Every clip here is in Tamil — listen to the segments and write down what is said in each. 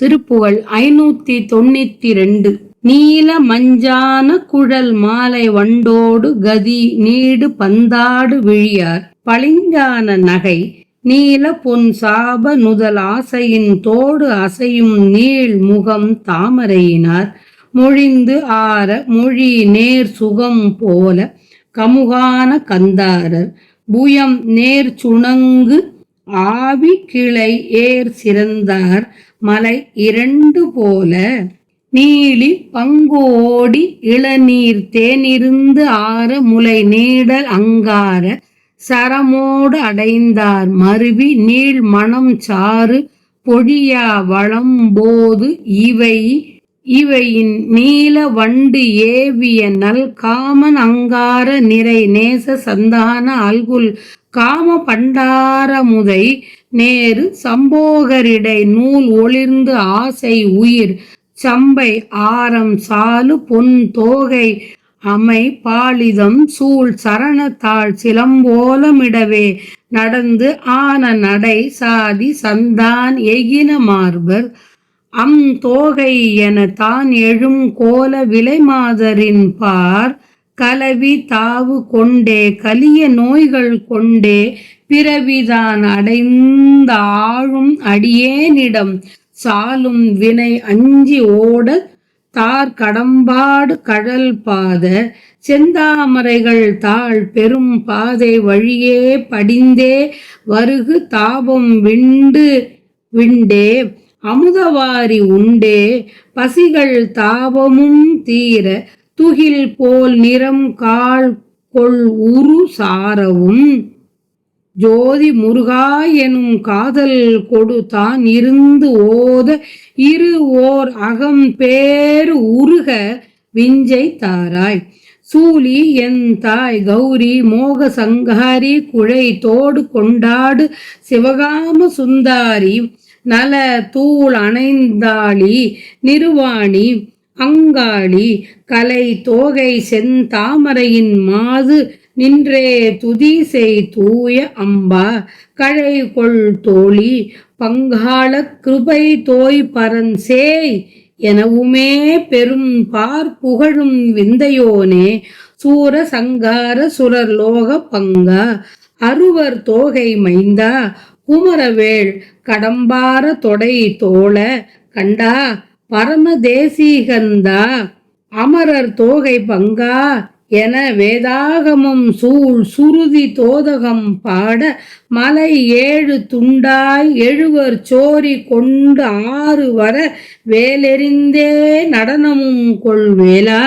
திருப்புகழ் ஐநூத்தி தொண்ணூத்தி ரெண்டு. நீல மஞ்சான குழல் மாலை வண்டோடு கதி நீடு பந்தாடு விழியார். பளிங்கான நகை நீல பொன் சாப நுதல் ஆசையின் தோடு அசையும் நீள் முகம் தாமரையினார். மொழிந்து ஆற மொழி நேர் சுகம் போல கமுகான கந்தாரர். புயம் நேர் சுணங்கு ஆவி கிளை ஏர் சிறந்தார் மலை இரண்டு போல. நீளி பங்கு ஓடி இளநீர் தேனிருந்து ஆற முலை நீடல் அங்கார சரமோடு அடைந்தார் மருவி நீள் மணம் சாறு பொழியா வளம்போது இவை இவையின் நீல வண்டு ஏவிய நல் காமன் அங்கார நிறை நேச சந்தான அல்குல் காம பண்டாரமுதை நேரு சம்போகரிடை நூல் ஒளிர்ந்து ஆசை உயிர். சம்பை ஆரம் சாலு பொன் தோகை அமை பாலிதம் சூழ் சரணத்தாள் சிலம்போலமிடவே. நடந்து ஆன நடை சாதி சந்தான் எகின மார்பர். அம் தோகை என தான் எழும் கோல விலைமாதரின் பார். கலவி தாவு கொண்டே கலிய நோய்கள் கொண்டே பிறவிதான் அடைந்த ஆழும் அடியேனிடம். சாலும் வினை அஞ்சி ஓட தார் கடம்பாடு கடல் பாத செந்தாமரைகள் தாழ் பெரும் பாதை வழியே படிந்தே வருகு தாபம் விண்டு விண்டே அமுதவாரி உண்டே பசிகள் தாபமும் தீர துகில் போல் நிறம் கால் கொள் உரு சாரவும். ஜோதி முருகா எனும் காதல் கொடு தான் இருந்து ஓத இரு ஓர் அகம் பேர் உருக விஞ்சை தாராய். சூலி என் தாய் கௌரி மோக சங்காரி குழை தோடு கொண்டாடு சிவகாம சுந்தாரி. நல தூள் அணைந்தாளி நிருவாணி. அங்காளி கலை தோகை செந்தாமரையின் மாது நின்றே துதி செய் தூய அம்பா. கழை கொள் தோழி பங்காள கிருபை தோய் பரன்சேய் எனவுமே பெரும் பார் புகழும் விந்தையோனே. சூர சங்கார சுரர் லோக பங்கா. அருவர் தோகை மைந்தா. குமரவேள் கடம்பார தொடை தோழ. கண்டா பரமதேசிகந்தா அமரர் தோகை பங்கா என வேதாகமும் சூழ் சுருதி தோதகம் பாட மலை ஏழு துண்டாய் எழுவர் சோரி கொண்டு ஆறு வர வேலெறிந்தே நடனமும் கொள்வேலா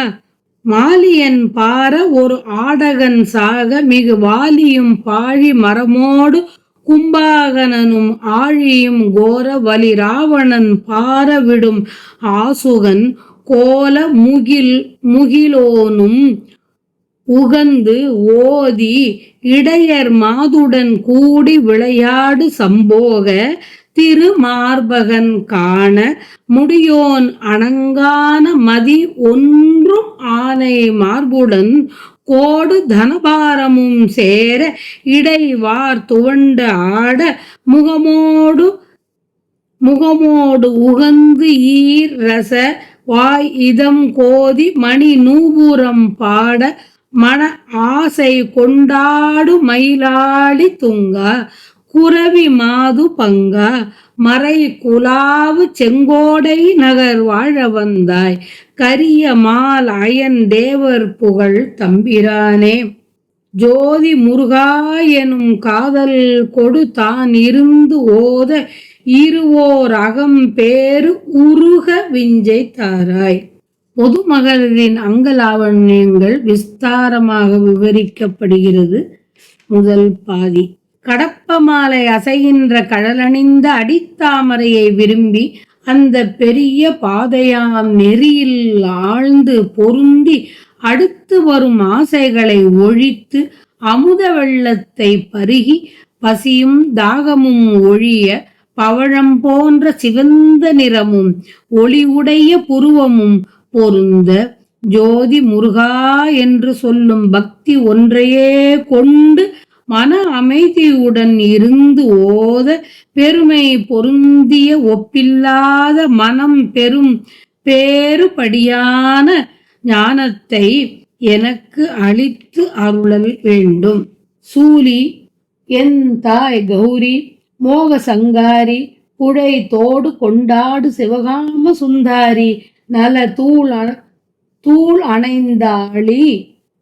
மாலியன் பார ஒரு ஆடகன் சாக மிகு வாலியும் பாழி மரமோடு கும்பாகனனும் ஆழியும் கோர வலி ராவணன் பாரவிடும் ஆசுகன் கோல முகில் முகிலோனும் உகந்து ஓதி இடையர் மாதுடன் கூடி விளையாடு சம்போக திருமார்பகன் காண முடியோன் அணங்கான மதி ஒன்றும் ஆனை மார்புடன் கோடு தனபாரமும் சேர இடைவார் துவண்டு ஆட முகமோடு முகமோடு உகந்து ஈர் ரச வாய் இதம் கோதி மணி நூபுரம் பாட மன ஆசை கொண்டாடு மயிலாடி துங்கா. குரவி மாது பங்கா மறை குலாவு செங்கோடை நகர் வாழ வந்தாய் கரிய மால் அயன் தேவர் புகழ் தம்பிரானே. ஜோதி முருகா எனும் காதல் கொடு தான் இருந்து ஓத இருவோர் அகம் பேரு உருக விஞ்சை தாராய். பொதுமகளிரின் அங்கலாவண்யங்கள் விஸ்தாரமாக விவரிக்கப்படுகிறது முதல் பாதி. கடப்ப மாலை அசைகின்ற கடலணிந்த அடித்தாமரையை விரும்பி அந்த பெரிய பாதையாம் நெறியில் ஆழ்ந்து பொருந்தி அடுத்து வரும் ஆசைகளை ஒழித்து அமுத வெள்ளத்தை பருகி பசியும் தாகமும் ஒழிய பவழம் போன்ற சிவந்த நிறமும் ஒளிவுடைய புருவமும் பொருந்த ஜோதி முருகா என்று சொல்லும் பக்தி ஒன்றையே கொண்டு மன அமைதியுடன் இருந்து ஓத பெருமை பொருந்திய ஒப்பில்லாத மனம் பெரும் பேறுபடியான ஞானத்தை எனக்கு அளித்து அருளல் வேண்டும். சூலி என் தாய் கௌரி மோக சங்காரி புழை தோடு கொண்டாடு சிவகாம சுந்தாரி நல தூள் தூள் அணைந்தாளி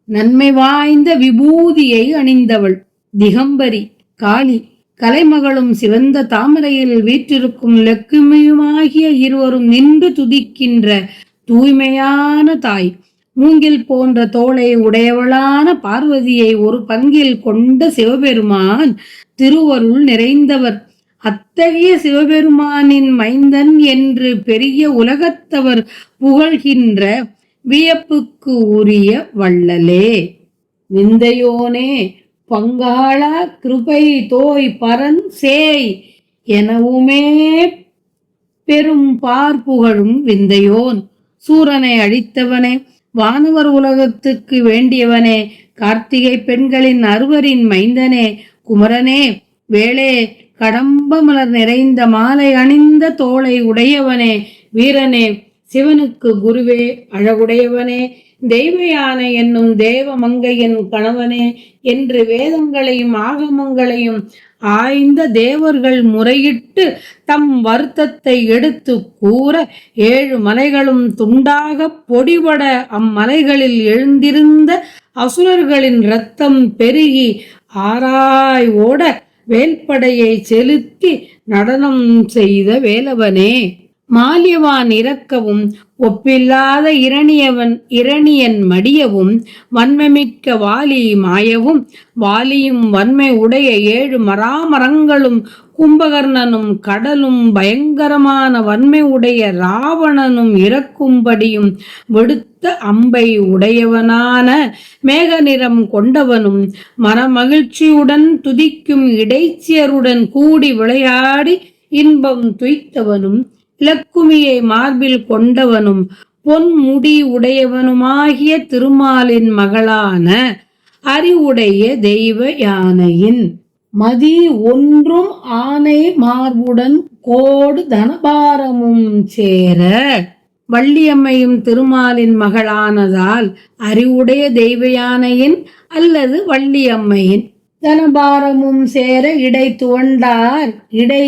நன்மை வாய்ந்த விபூதியை அணிந்தவள். திகம்பரி காளி கலைமகளும் சிவந்த தாமரையில் வீற்றிருக்கும் லக்குமியுமாகிய இருவரும் நின்று துதிக்கின்ற தூய்மையான தாய். மூங்கில் போன்ற தோளை உடையவளான பார்வதியை ஒரு பங்கில் கொண்ட சிவபெருமான் திருவருள் நிறைந்தவர். அத்தகைய சிவபெருமானின் மைந்தன் என்று பெரிய உலகத்தவர் புகழ்கின்ற வியப்புக்கு உரிய வள்ளலே. விந்தையோனே பங்காள கிருபை தோய் பரன் சேய் எனவுமே பெரும் பார்ப்புகழும் விந்தையோன். சூரனை அழித்தவனே வானவர் உலகத்துக்கு வேண்டியவனே கார்த்திகை பெண்களின் அறுவரின் மைந்தனே குமரனே வேளே கடம்ப மலர் நிறைந்த மாலை அணிந்த தோளை உடையவனே வீரனே சிவனுக்கு குருவே அழகுடையவனே தெய்வ யானை என்னும் தேவ மங்கையின் கணவனே என்று வேதங்களையும் ஆகமங்களையும் ஆய்ந்த தேவர்கள் முறையிட்டு தம் வருத்தத்தை எடுத்து கூற ஏழு மலைகளும் துண்டாக பொடிபட அம்மலைகளில் எழுந்திருந்த அசுரர்களின் இரத்தம் பெருகி ஆராய் ஓட வேல்படையை செலுத்தி நடனம் செய்த வேலவனே. மாலியவான் இறக்கவும் ஒப்பில்லாத இரணியவன் இரணியன் மடியவும் வன்மைமிக்க வாலி மாயவும் வாலியும் வன்மை உடைய ஏழு மராமரங்களும் கும்பகர்ணனும் கடலும் பயங்கரமான வன்மை உடைய ராவணனும் இறக்கும்படியும் வெடுத்த அம்பை உடையவனான மேக நிறம் கொண்டவனும் மனமகிழ்ச்சியுடன் துதிக்கும் இடைச்சியருடன் கூடி விளையாடி இன்பம் துய்த்தவனும் இலக்குமியை மார்பில் கொண்டவனும் பொன் முடி உடையவனுமாகிய திருமாலின் மகளான அறிவுடைய தெய்வ யானையின். மதி ஒன்றும் ஆனை மார்புடன் கோடு தனபாரமும் சேர வள்ளியம்மையும் திருமாலின் மகளானதால் அறிவுடைய தெய்வ யானையின் அல்லது வள்ளியம்மையின். தனபாரமும் சேர இடை துவண்டார். இடை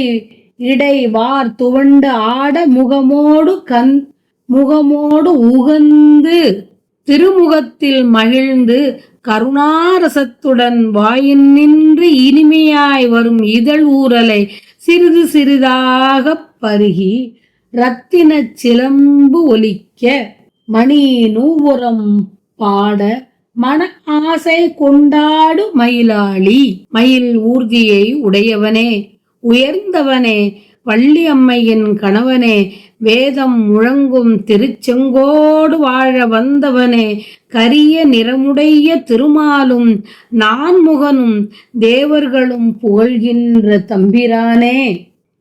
இடை வார் துவண்டு ஆட முகமோடு கந் முகமோடு உகந்து திருமுகத்தில் மகிழ்ந்து கருணாரசத்துடன் வாயின் நின்று இனிமையாய் வரும் இதழ் ஊரலை சிறிது சிறிதாகப் பருகி ரத்தினச் சிலம்பு ஒலிக்க மணி நூபுரம் பாட மன ஆசை கொண்டாடு மயிலாளி. மயில் ஊர்தியை உடையவனே. உயர்ந்தவனே வள்ளி அம்மையின் கணவனே வேதம் முழங்கும் திருச்செங்கோடு வாழ வந்தவனே கரிய நிறமுடைய திருமாலும் நான்முகனும் தேவர்களும் புகழ்கின்ற தம்பிரானே.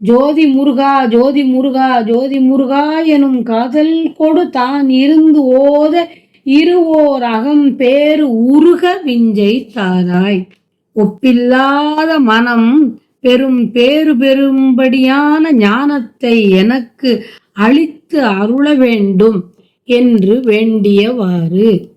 ஜோதி முருகா ஜோதி முருகா ஜோதி முருகா எனும் காதல் கொடு தான் இருந்து ஓத இருவோர் அகம் பேரு உருக விஞ்சை தாராய். ஒப்பில்லாத மனம் பெரும் பேறு பெறும்படியான ஞானத்தை எனக்கு அளித்து அருள வேண்டும் என்று வேண்டியவாறு.